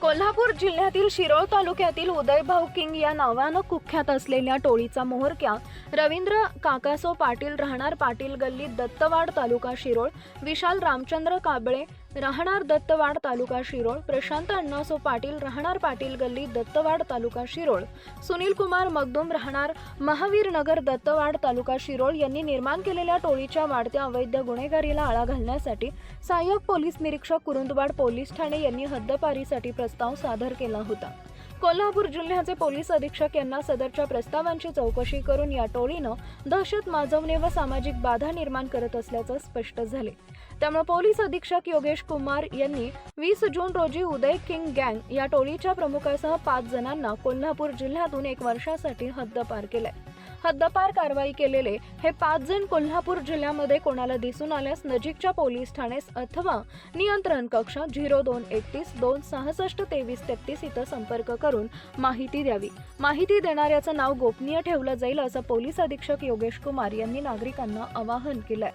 कोल्हापूर जिल्ह्यातील शिरोळ तालुक्यातील उदयभाऊ किंग या नावानं कुख्यात असलेल्या टोळीचा मोहरक्या रवींद्र काकासो पाटील राहणार पाटील गल्ली दत्तवाड तालुका शिरोळ विशाल रामचंद्र काबळे राहणार दत्तवाड तालुका शिरोळ. प्रशांत अण्णासो पाटील राहणार पाटील गल्ली दत्तवाड तालुका शिरोळ. सुनील कुमार मगदुम राहणार महावीर नगर दत्तवाड तालुका शिरोळ. यांनी निर्माण केलेल्या टोळीच्या वाढत्या अवैध गुन्हेगारीला आळा घालण्यासाठी सहाय्यक पोलीस निरीक्षक कुरुंदवाड पोलीस ठाणे यांनी हद्दपारीसाठी प्रस्ताव सादर केला होता. कोल्हापूर जिल्ह्याचे पोलीस अधीक्षक यांना सदरच्या प्रस्तावांची चौकशी करून या टोळीनं दहशत माजवणे व सामाजिक बाधा निर्माण करत असल्याचं स्पष्ट झाले. त्यामुळे पोलीस अधीक्षक योगेश कुमार यांनी वीस जून रोजी उदय किंग गँग या टोळीच्या प्रमुखासह पाच जणांना कोल्हापूर जिल्ह्यातून एक वर्षासाठी हद्दपार केलाय. हद्दपार कारवाई केलेले हे पाच जण कोल्हापूर जिल्ह्यामध्ये कोणाला दिसून आल्यास नजीकच्या पोलीस ठाण्यास अथवा नियंत्रण कक्ष झिरो दोन एकतीस दोन सहासष्ट तेवीस तेहतीस इथं संपर्क करून माहिती द्यावी. माहिती देणाऱ्याचं नाव गोपनीय ठेवलं जाईल असं पोलीस अधीक्षक योगेश कुमार यांनी नागरिकांना आवाहन केलंय.